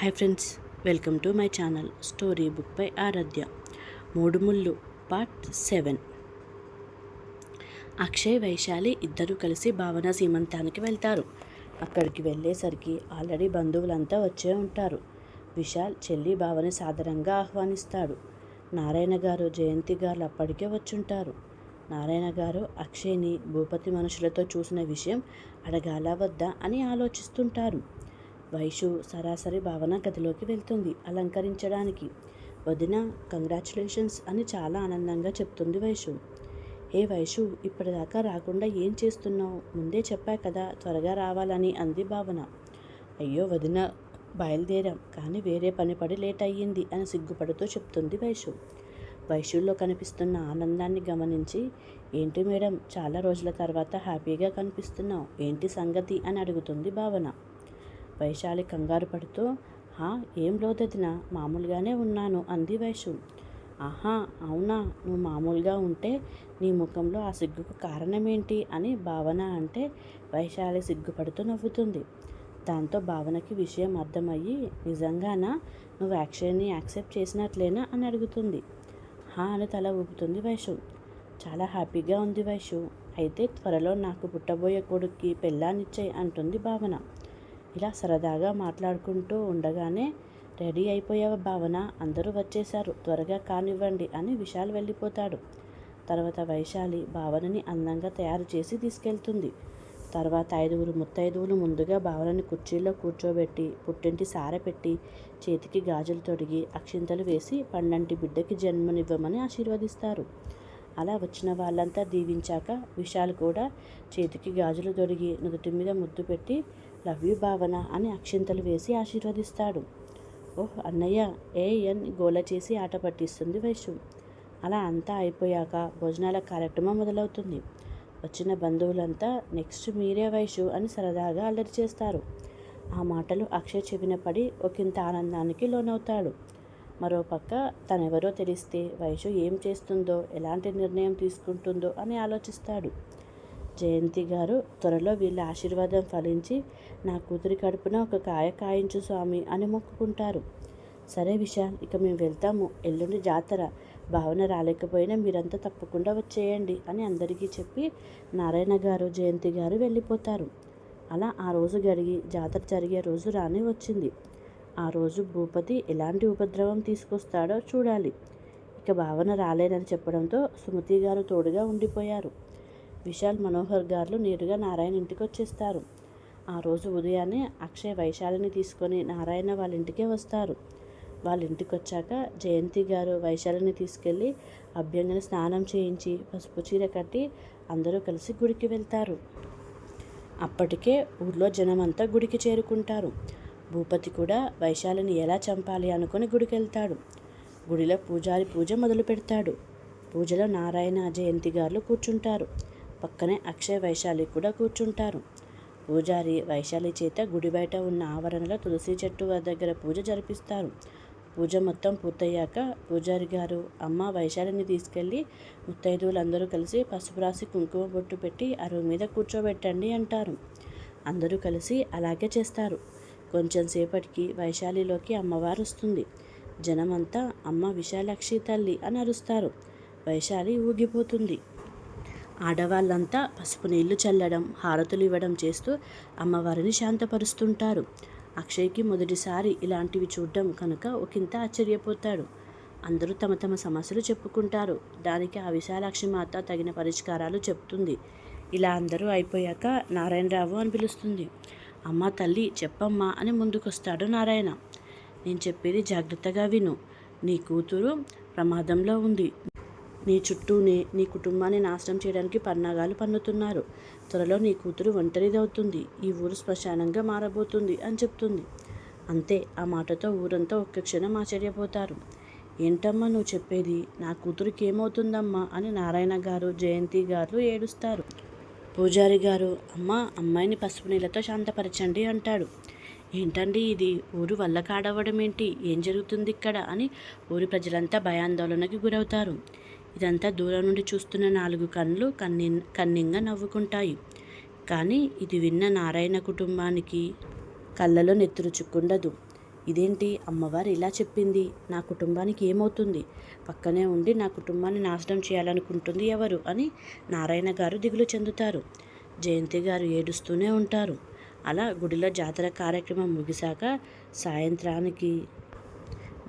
Hi friends welcome to my channel story book by Aaradhya. మూడు ముళ్ళు part seven. Akshay Vaishali ఇద్దరు కలిసి భావన సీమంతానికి వెళ్తారు. అక్కడికి వెళ్ళేసరికి ఆల్రెడీ బంధువులంతా వచ్చే ఉంటారు. విశాల్ చెల్లి భావని సాధారణంగా ఆహ్వానిస్తాడు. నారాయణ గారు జయంతి గారు అప్పటికే వచ్చుంటారు. నారాయణ గారు అక్షయ్ని భూపతి మనుషులతో చూసిన విషయం అడగాల వద్దా అని ఆలోచిస్తుంటారు. వైషు సరాసరి భావన గదిలోకి వెళ్తుంది. అలంకరించడానికి వదిన కంగ్రాచులేషన్స్ అని చాలా ఆనందంగా చెప్తుంది వైషు. ఏ వైషు ఇప్పటిదాకా రాకుండా ఏం చేస్తున్నావు? ముందే చెప్పా కదా త్వరగా రావాలని అంది భావన. అయ్యో వదిన బయలుదేరాం కానీ వేరే పని పడి లేట్ అయ్యింది అని సిగ్గుపడుతూ చెప్తుంది వైషు. వైషుల్లో కనిపిస్తున్న ఆనందాన్ని గమనించి ఏంటి మేడం చాలా రోజుల తర్వాత హ్యాపీగా కనిపిస్తున్నావు ఏంటి సంగతి అని అడుగుతుంది భావన. వైశాలి కంగారు పడుతూ హా ఏం లోదదిన? మామూలుగానే ఉన్నాను అంది వైశు. ఆహా అవునా? నువ్వు మామూలుగా ఉంటే నీ ముఖంలో ఆ సిగ్గుకు కారణమేంటి? అని భావన అంటే వైశాలి సిగ్గుపడుతూ నవ్వుతుంది. దాంతో భావనకి విషయం అర్థమయ్యి నిజంగానా? నువ్వు యాక్షన్ని యాక్సెప్ట్ చేసినట్లేనా? అని అడుగుతుంది. హా అని తల ఊపుతుంది వైషు చాలా హ్యాపీగా ఉంది వైషు అయితే త్వరలో నాకు పుట్టబోయే కొడుక్కి పెళ్ళానిచ్చాయి అంటుంది భావన. ఇలా సరదాగా మాట్లాడుకుంటూ ఉండగానే రెడీ అయిపోయావ భావన అందరూ వచ్చేశారు త్వరగా కానివ్వండి అని విశాల్ వెళ్ళిపోతాడు. తర్వాత వైశాలి భావనని అందంగా తయారు చేసి తీసుకెళ్తుంది. తర్వాత ఐదుగురు ముత్తైదువులు ముందుగా భావనని కుర్చీలో కూర్చోబెట్టి పుట్టింటి సార పెట్టి చేతికి గాజులు తొడిగి అక్షింతలు వేసి పండంటి బిడ్డకి జన్మనివ్వమని ఆశీర్వదిస్తారు. అలా వచ్చిన వాళ్ళంతా దీవించాక విశాల్ కూడా చేతికి గాజులు తొడిగి నుదుటి మీద ముద్దు పెట్టి లవ్ యూ భావన అని అక్షింతలు వేసి ఆశీర్వదిస్తాడు. ఓహ్ అన్నయ్య ఏ ఎన్ గోల చేసి ఆట పట్టిస్తుంది వైషు అలా అంతా అయిపోయాక భోజనాల కార్యక్రమం మొదలవుతుంది. వచ్చిన బంధువులంతా నెక్స్ట్ మీరే వైషు అని సరదాగా అల్లరి చేస్తారు. ఆ మాటలు అక్షయ్ చెవిన పడి ఒకంత ఆనందానికి లోనవుతాడు. మరోపక్క తనెవరో తెలిస్తే వైషు ఏం చేస్తుందో ఎలాంటి నిర్ణయం తీసుకుంటుందో అని ఆలోచిస్తాడు. జయంతి గారు త్వరలో వీళ్ళ ఆశీర్వాదం ఫలించి నా కూతురి కడుపున ఒక కాయ కాయించు స్వామి అని మొక్కుకుంటారు. సరే విశాల్ ఇక మేము వెళ్తాము. ఎల్లుండి జాతర. భావన రాలేకపోయినా మీరంతా తప్పకుండా వచ్చేయండి అని అందరికీ చెప్పి నారాయణ గారు జయంతి గారు వెళ్ళిపోతారు. అలా ఆ రోజు గడిగి జాతర జరిగే రోజు రానే వచ్చింది. ఆ రోజు భూపతి ఎలాంటి ఉపద్రవం తీసుకొస్తాడో చూడాలి. ఇక భావన రాలేదని చెప్పడంతో సుమతి గారు తోడుగా ఉండిపోయారు. విశాల్ మనోహర్ గారు నేరుగా నారాయణ ఇంటికి వచ్చేస్తారు. ఆ రోజు ఉదయాన్నే అక్షయ్ వైశాలిని తీసుకొని నారాయణ వాళ్ళ ఇంటికే వస్తారు. వాళ్ళ ఇంటికి వచ్చాక జయంతి గారు వైశాలిని తీసుకెళ్ళి అభ్యంగన స్నానం చేయించి పసుపు చీర కట్టి అందరూ కలిసి గుడికి వెళ్తారు. అప్పటికే ఊర్లో జనమంతా గుడికి చేరుకుంటారు. భూపతి కూడా వైశాలిని ఎలా చంపాలి అనుకుని గుడికి వెళ్తాడు. గుడిలో పూజారి పూజ మొదలు పెడతాడు పూజలో నారాయణ జయంతి గారు కూర్చుంటారు. పక్కనే అక్షయ్ వైశాలి కూడా కూర్చుంటారు. పూజారి వైశాలి చేత గుడి బయట ఉన్న ఆవరణలో తులసి చెట్టు దగ్గర పూజ జరిపిస్తారు. పూజ మొత్తం పూర్తయ్యాక పూజారి గారు అమ్మ వైశాలిని తీసుకెళ్ళి ముత్తైదువులందరూ కలిసి పసుపు రాసి కుంకుమ బొట్టు పెట్టి అరువు మీద కూర్చోబెట్టండి అంటారు. అందరూ కలిసి అలాగే చేస్తారు. కొంచెం సేపటికి వైశాలిలోకి అమ్మవారు వస్తుంది. జనమంతా అమ్మ విశాలాక్షి తల్లి అని అరుస్తారు. వైశాలి ఊగిపోతుంది. ఆడవాళ్ళంతా పసుపు నీళ్ళు చల్లడం హారతులు ఇవ్వడం చేస్తూ అమ్మవారిని శాంతపరుస్తుంటారు. అక్షయ్కి మొదటిసారి ఇలాంటివి చూడడం కనుక ఒకంత ఆశ్చర్యపోతాడు. అందరూ తమ తమ సమస్యలు చెప్పుకుంటారు. దానికి ఆ విశాలాక్షి మాత తగిన పరిష్కారాలు చెప్తుంది. ఇలా అందరూ అయిపోయాక నారాయణరావు అని పిలుస్తుంది. అమ్మ తల్లి చెప్పమ్మా అని ముందుకొస్తాడు నారాయణ. నేను చెప్పేది జాగ్రత్తగా విను. నీ కూతురు ప్రమాదంలో ఉంది. నీ చుట్టూనే నీ కుటుంబాన్ని నాశనం చేయడానికి పన్నాగాలు పన్నుతున్నారు. త్వరలో నీ కూతురు ఒంటరిదవుతుంది. ఈ ఊరు శ్మశానంగా మారబోతుంది అని చెప్తుంది. అంతే ఆ మాటతో ఊరంతా ఒక్క క్షణం ఆశ్చర్యపోతారు. ఏంటమ్మా నువ్వు చెప్పేది? నా కూతురికి ఏమవుతుందమ్మా? అని నారాయణ గారు జయంతి గారు ఏడుస్తారు. పూజారి గారు అమ్మ అమ్మాయిని పసుపు నీళ్ళతో శాంతపరచండి అంటాడు. ఏంటండి ఇది? ఊరు వల్ల కాడవడం ఏంటి ఏం జరుగుతుంది ఇక్కడ అని ఊరి ప్రజలంతా భయాందోళనకి గురవుతారు. ఇదంతా దూరం నుండి చూస్తున్న నాలుగు కన్నులు కన్ని కన్నింగా నవ్వుకుంటాయి. కానీ ఇది విన్న నారాయణ కుటుంబానికి కళ్ళలో నెత్తురు చుక్కుండదు. ఇదేంటి? అమ్మవారు ఇలా చెప్పింది. నా కుటుంబానికి ఏమవుతుంది? పక్కనే ఉండి నా కుటుంబాన్ని నాశనం చేయాలనుకుంటుంది ఎవరు? అని నారాయణ గారు దిగులు చెందుతారు. జయంతి గారు ఏడుస్తూనే ఉంటారు. అలా గుడిలో జాతర కార్యక్రమం ముగిశాక సాయంత్రానికి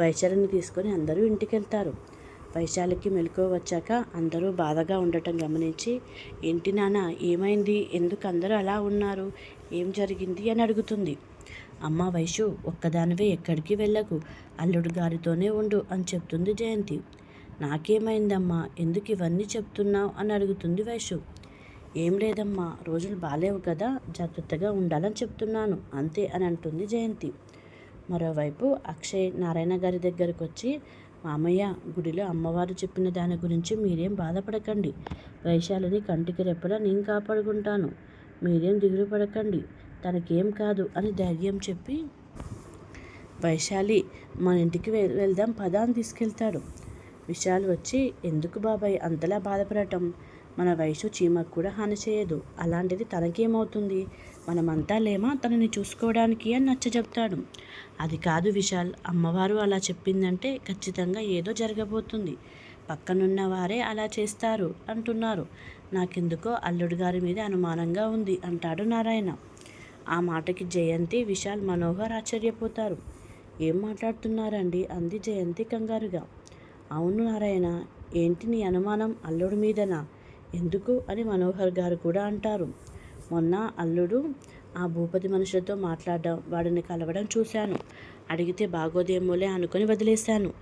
వైశాలిని తీసుకొని అందరూ ఇంటికి వెళ్తారు వైశాలికి మెలకువ వచ్చాక అందరూ బాధగా ఉండటం గమనించి ఏంటి నాన్న ఏమైంది? ఎందుకు అందరూ అలా ఉన్నారు? ఏం జరిగింది? అని అడుగుతుంది. అమ్మ వైషు ఒక్కదానివే ఎక్కడికి వెళ్ళకు. అల్లుడు గారితోనే ఉండు అని చెప్తుంది జయంతి. నాకేమైందమ్మా? ఎందుకు ఇవన్నీ చెప్తున్నావు? అని అడుగుతుంది వైషు. ఏం లేదమ్మా రోజులు బాగాలేవు కదా జాగ్రత్తగా ఉండాలని చెప్తున్నాను అంతే అని అంటుంది జయంతి. మరోవైపు అక్షయ్ నారాయణ గారి దగ్గరకు వచ్చి మామయ్య గుడిలో అమ్మవారు చెప్పిన దాని గురించి మీరేం బాధపడకండి. వైశాలిని కంటికి రెప్పలా నేను కాపాడుకుంటాను. మీరేం దిగులు పడకండి. తనకేం కాదు అని ధైర్యం చెప్పి వైశాలి మన ఇంటికి వెళ్ వెళ్దాం పదా అని తీసుకెళ్తాడు. విశాల్ వచ్చి ఎందుకు బాబాయ్? అంతలా బాధపడటం. మన వయసు చీమకు కూడా హాని చేయదు. అలాంటిది తనకేమవుతుంది? మనమంతా లేమా తనని చూసుకోవడానికి అని నచ్చ చెప్తాడు. అది కాదు విశాల్ అమ్మవారు అలా చెప్పిందంటే ఖచ్చితంగా ఏదో జరగబోతుంది. పక్కనున్న వారే అలా చేస్తారు అంటున్నారు. నాకెందుకో అల్లుడు గారి మీద అనుమానంగా ఉంది అంటాడు నారాయణ. ఆ మాటకి జయంతి విశాల్ మనోహర్ ఆశ్చర్యపోతారు. ఏం మాట్లాడుతున్నారండి? అంది జయంతి కంగారుగా. అవును నారాయణ ఏంటి నీ అనుమానం? అల్లుడి మీదనా? ఎందుకు అని మనోహర్ గారు కూడా అంటారు. మొన్న అల్లుడు ఆ భూపతి మనుషులతో మాట్లాడడం వాడిని కలవడం చూశాను. అడిగితే బాగోదేమోలే అనుకొని వదిలేశాను.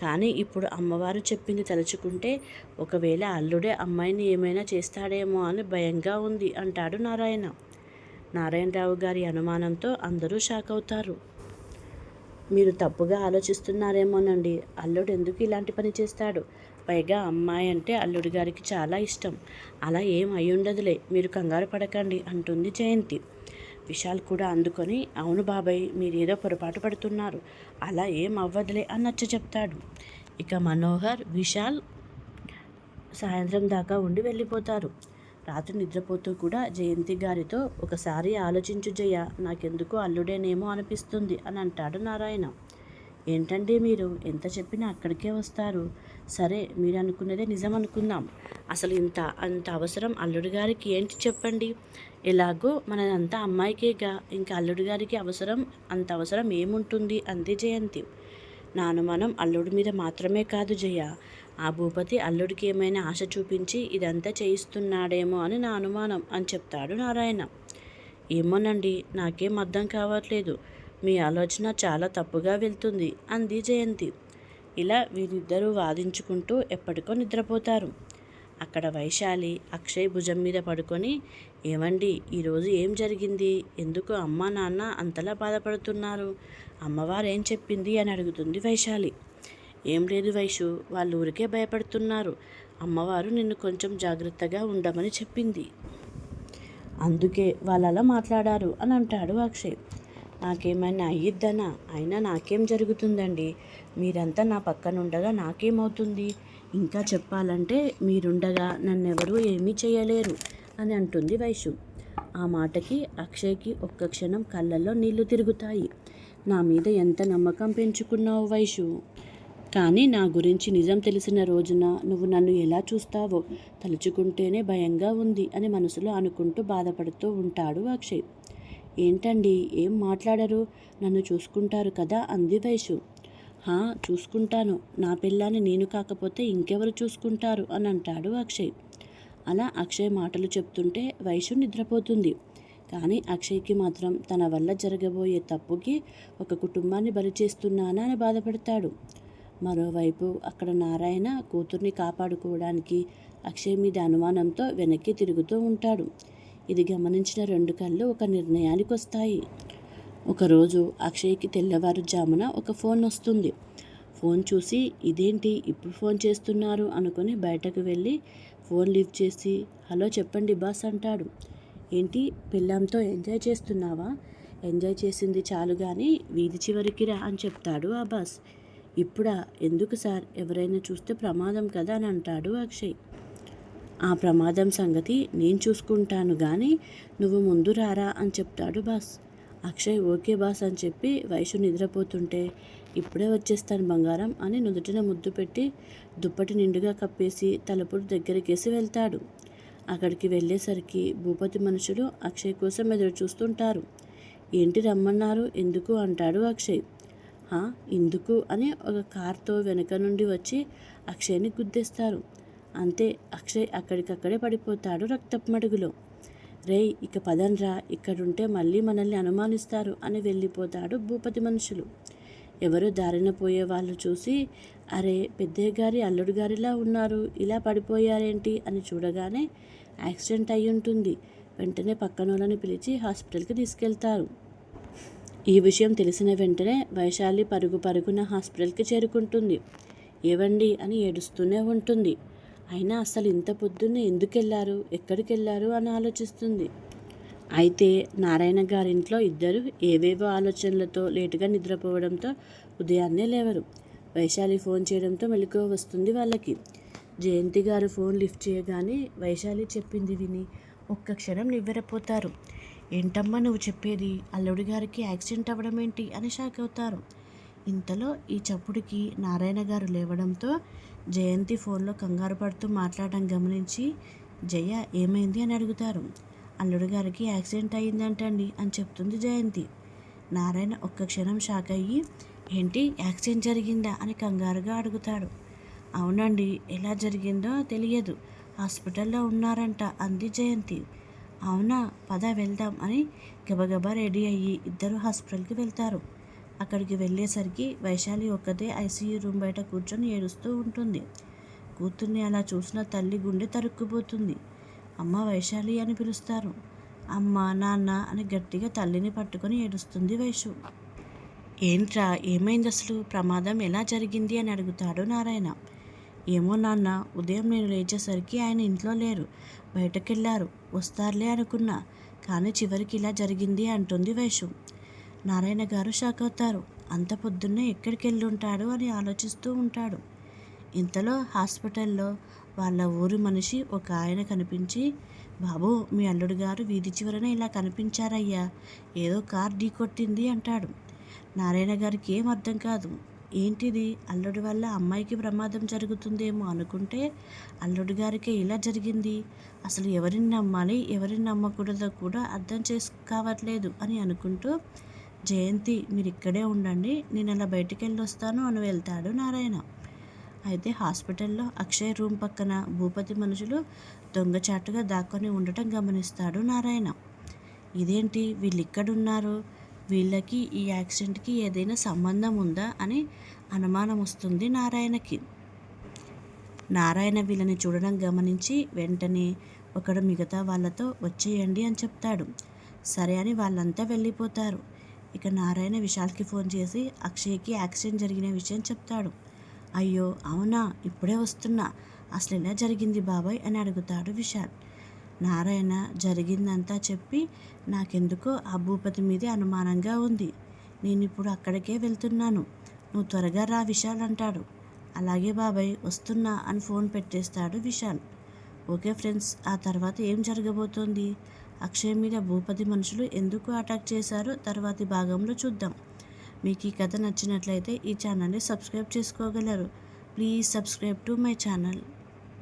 కానీ ఇప్పుడు అమ్మవారు చెప్పింది తలుచుకుంటే ఒకవేళ అల్లుడే అమ్మాయిని ఏమైనా చేస్తాడేమో అని భయంగా ఉంది అంటాడు నారాయణ. నారాయణరావు గారి అనుమానంతో అందరూ షాక్ అవుతారు. మీరు తప్పుగా ఆలోచిస్తున్నారేమోనండి. అల్లుడు ఎందుకు ఇలాంటి పని చేస్తాడు? పైగా అమ్మాయి అంటే అల్లుడి గారికి చాలా ఇష్టం. అలా ఏం అయ్యుండదులే మీరు కంగారు పడకండి అంటుంది జయంతి. విశాల్ కూడా అందుకొని అవును బాబాయ్ మీరేదో పొరపాటు పడుతున్నారు. అలా ఏం అవ్వదులే అని నచ్చ చెప్తాడు. ఇక మనోహర్ విశాల్ సాయంత్రం దాకా ఉండి వెళ్ళిపోతారు. రాత్రి నిద్రపోతూ కూడా జయంతి గారితో ఒకసారి ఆలోచించు జయ నాకెందుకు అల్లుడేనేమో అనిపిస్తుంది అని అంటాడు నారాయణ. ఏంటండి మీరు? ఎంత చెప్పినా అక్కడికే వస్తారు. సరే మీరు అనుకున్నదే నిజం అనుకుందాం అసలు ఇంత అంత అవసరం అల్లుడు గారికి ఏంటి చెప్పండి? ఎలాగో మనదంతా అమ్మాయికేగా. ఇంకా అల్లుడు గారికి అవసరం అంత అవసరం ఏముంటుంది? అంది జయంతి. నా అనుమానం అల్లుడి మీద మాత్రమే కాదు జయ. ఆ భూపతి అల్లుడికి ఏమైనా ఆశ చూపించి ఇదంతా చేయిస్తున్నాడేమో అని నా అనుమానం అని చెప్తాడు నారాయణ. ఏమోనండి నాకేం అర్థం కావట్లేదు. మీ ఆలోచన చాలా తప్పుగా వెళ్తుంది అంది జయంతి. ఇలా వీరిద్దరూ వాదించుకుంటూ ఎప్పటికో నిద్రపోతారు. అక్కడ వైశాలి అక్షయ్ భుజం మీద పడుకొని ఏమండి ఈరోజు ఏం జరిగింది? ఎందుకు అమ్మ నాన్న అంతలా బాధపడుతున్నారు? అమ్మవారు ఏం చెప్పింది? అని అడుగుతుంది వైశాలి. ఏం లేదు వైషు వాళ్ళు ఊరికే భయపడుతున్నారు. అమ్మవారు నిన్ను కొంచెం జాగ్రత్తగా ఉండమని చెప్పింది. అందుకే వాళ్ళు అలా మాట్లాడారు అని అంటాడు అక్షయ్. నాకేమైనా అయ్యిద్దనా? అయినా నాకేం జరుగుతుందండి? మీరంతా నా పక్కనుండగా నాకేమవుతుంది? ఇంకా చెప్పాలంటే మీరుండగా నన్నెవరూ ఏమీ చేయలేరు అని అంటుంది వైషు. ఆ మాటకి అక్షయ్కి ఒక్క క్షణం కళ్ళల్లో నీళ్ళు తిరుగుతాయి. నా మీద ఎంత నమ్మకం పెంచుకున్నావు వైషు? కానీ నా గురించి నిజం తెలిసిన రోజున నువ్వు నన్ను ఎలా చూస్తావో తలుచుకుంటేనే భయంగా ఉంది అని మనసులో అనుకుంటూ బాధపడుతూ ఉంటాడు అక్షయ్. ఏంటండి? ఏం మాట్లాడరు? నన్ను చూసుకుంటారు కదా అంది వైషు హా చూసుకుంటాను. నా పిల్లాన్ని నేను కాకపోతే ఇంకెవరు చూసుకుంటారు? అని అంటాడు అక్షయ్. అలా అక్షయ్ మాటలు చెప్తుంటే వైషు నిద్రపోతుంది. కానీ అక్షయ్కి మాత్రం తన వల్ల జరగబోయే తప్పుకి ఒక కుటుంబాన్ని బలి చేస్తున్నానా అని బాధపడతాడు. మరోవైపు అక్కడ నారాయణ కూతుర్ని కాపాడుకోవడానికి అక్షయ్ మీద అనుమానంతో వెనక్కి తిరుగుతూ ఉంటాడు. ఇది గమనించిన రెండు కళ్ళు ఒక నిర్ణయానికి వస్తాయి ఒకరోజు అక్షయ్కి తెల్లవారుజామున ఒక ఫోన్ వస్తుంది. ఫోన్ చూసి ఇదేంటి ఇప్పుడు ఫోన్ చేస్తున్నారు? అనుకుని బయటకు వెళ్ళి ఫోన్ లిఫ్ట్ చేసి హలో చెప్పండి బాస్ అంటాడు. ఏంటి పిల్లంతో ఎంజాయ్ చేస్తున్నావా? ఎంజాయ్ చేసింది చాలు కానీ వీధి చివరికి రా అని చెప్తాడు ఆ బాస్. ఇప్పుడా? ఎందుకు సార్? ఎవరైనా చూస్తే ప్రమాదం కదా అని అంటాడు అక్షయ్. ఆ ప్రమాదం సంగతి నేను చూసుకుంటాను కానీ నువ్వు ముందు రారా అని చెప్తాడు బాస్. అక్షయ్ ఓకే బాస్ అని చెప్పి వయసు నిద్రపోతుంటే ఇప్పుడే వచ్చేస్తాను బంగారం అని నుదుటిన ముద్దు పెట్టి దుప్పటి నిండుగా కప్పేసి తలుపుడు దగ్గరికేసి వెళ్తాడు. అక్కడికి వెళ్ళేసరికి భూపతి మనుషులు అక్షయ్ కోసం ఎదురు చూస్తుంటారు. ఏంటి రమ్మన్నారు? ఎందుకు? అంటాడు అక్షయ్. "హా, ఎందుకు? అని ఒక కార్తో వెనక నుండి వచ్చి అక్షయ్ని గుద్దేస్తారు. అంతే అక్షయ్ అక్కడికక్కడే పడిపోతాడు రక్తపు మడుగులో రేయ్ ఇక పదన్రా ఇక్కడుంటే మళ్ళీ మనల్ని అనుమానిస్తారు అని వెళ్ళిపోతాడు భూపతి మనుషులు. ఎవరు దారిన పోయే వాళ్ళు చూసి అరే పెద్దయ్య గారి అల్లుడు గారిలా ఉన్నారు ఇలా పడిపోయారేంటి అని చూడగానే యాక్సిడెంట్ అయి ఉంటుంది. వెంటనే పక్కన వాళ్ళని పిలిచి హాస్పిటల్కి తీసుకెళ్తారు. ఈ విషయం తెలిసిన వెంటనే వైశాలి పరుగు పరుగున హాస్పిటల్కి చేరుకుంటుంది. ఏవండి అని ఏడుస్తూనే ఉంటుంది. అయినా అసలు ఇంత పొద్దున్నే ఎందుకు వెళ్ళారు ఎక్కడికి వెళ్ళారు అని ఆలోచిస్తుంది. అయితే నారాయణ గారింట్లో ఇద్దరు ఏవేవో ఆలోచనలతో లేటుగా నిద్రపోవడంతో ఉదయాన్నే లేవరు. వైశాలి ఫోన్ చేయడంతో మెలకువ వస్తుంది వాళ్ళకి. జయంతి గారు ఫోన్ లిఫ్ట్ చేయగానే వైశాలి చెప్పింది విని ఒక్క క్షణం నివ్వెరపోతారు. ఏంటమ్మా నువ్వు చెప్పేది? అల్లుడి గారికి యాక్సిడెంట్ అవ్వడం ఏంటి అని షాక్ అవుతారు. ఇంతలో ఈ చప్పుడుకి నారాయణ గారు లేవడంతో జయంతి ఫోన్లో కంగారు పడుతూ మాట్లాడటం గమనించి జయ ఏమైంది? అని అడుగుతారు. అల్లుడు గారికి యాక్సిడెంట్ అయ్యిందంటండి అని చెప్తుంది జయంతి. నారాయణ ఒక్క క్షణం షాక్ అయ్యి ఏంటి యాక్సిడెంట్ జరిగిందా? అని కంగారుగా అడుగుతాడు. అవునండి ఎలా జరిగిందో తెలియదు. హాస్పిటల్లో ఉన్నారంట అంది జయంతి. అవునా పద వెళ్దాం అని గబగబా రెడీ అయ్యి ఇద్దరు హాస్పిటల్కి వెళ్తారు. అక్కడికి వెళ్ళేసరికి వైశాలి ఒక్కతే ఐసీయూ రూమ్ బయట కూర్చొని ఏడుస్తూ ఉంటుంది. కూతుర్ని అలా చూసిన తల్లి గుండె తరుక్కుపోతుంది. అమ్మ వైశాలి అని పిలుస్తారు. అమ్మ నాన్న అని గట్టిగా తల్లిని పట్టుకొని ఏడుస్తుంది వైశు ఏంట్రా ఏమైంది అసలు? ప్రమాదం ఎలా జరిగింది? అని అడుగుతాడు నారాయణ. ఏమో నాన్న ఉదయం నేను లేచేసరికి ఆయన ఇంట్లో లేరు. బయటకెళ్ళారు వస్తారులే అనుకున్నా. కానీ చివరికి ఇలా జరిగింది అంటుంది వైశు నారాయణ గారు షాక్ అవుతారు అంత పొద్దున్నే ఎక్కడికి వెళ్ళి ఉంటాడు అని ఆలోచిస్తూ ఉంటాడు. ఇంతలో హాస్పిటల్లో వాళ్ళ ఊరి మనిషి ఒక ఆయన కనిపించి బాబు మీ అల్లుడు గారు వీధి చివరన ఇలా కనిపించారయ్యా. ఏదో కార్ ఢీ కొట్టింది అంటాడు. నారాయణ గారికి ఏం అర్థం కాదు. ఏంటిది? అల్లుడి వల్ల అమ్మాయికి ప్రమాదం జరుగుతుందేమో అనుకుంటే అల్లుడి గారికి ఇలా జరిగింది. అసలు ఎవరిని నమ్మాలి? ఎవరిని నమ్మకూడదో కూడా అర్థం చేసుకోవట్లేదు అని అనుకుంటూ జయంతి మీరు ఇక్కడే ఉండండి. నేను అలా బయటికి వెళ్ళి వస్తాను అని వెళ్తాడు నారాయణ. అయితే హాస్పిటల్లో అక్షయ్ రూమ్ పక్కన భూపతి మనుషులు దొంగచాటుగా దాక్కొని ఉండటం గమనిస్తాడు నారాయణ. ఇదేంటి? వీళ్ళు ఇక్కడున్నారు వీళ్ళకి ఈ యాక్సిడెంట్కి ఏదైనా సంబంధం ఉందా అని అనుమానం వస్తుంది నారాయణకి. నారాయణ వీళ్ళని చూడడం గమనించి వెంటనే ఒకడు మిగతా వాళ్ళతో వచ్చేయండి అని చెప్తాడు. సరే అని వాళ్ళంతా వెళ్ళిపోతారు. ఇక నారాయణ విశాల్కి ఫోన్ చేసి అక్షయ్కి యాక్సిడెంట్ జరిగిన విషయం చెప్తాడు. అయ్యో అవునా? ఇప్పుడే వస్తున్నా. అసలు ఎలా జరిగింది బాబాయ్ అని అడుగుతాడు విశాల్. నారాయణ జరిగిందంతా చెప్పి నాకెందుకో ఆ భూపతి మీదే అనుమానంగా ఉంది. నేను ఇప్పుడు అక్కడికే వెళ్తున్నాను. నువ్వు త్వరగా రా విశాల్ అంటాడు. అలాగే బాబాయ్ వస్తున్నా అని ఫోన్ పెట్టేస్తాడు విశాల్. ఓకే ఫ్రెండ్స్ ఆ తర్వాత ఏం జరగబోతోంది? అక్షయ్ మీద భూపతి మనుషులు ఎందుకు అటాక్ చేశారో తర్వాతి భాగంలో చూద్దాం. మీకు ఈ కథ నచ్చినట్లయితే ఈ ఛానల్ని సబ్స్క్రైబ్ చేసుకోగలరు. Please subscribe to my channel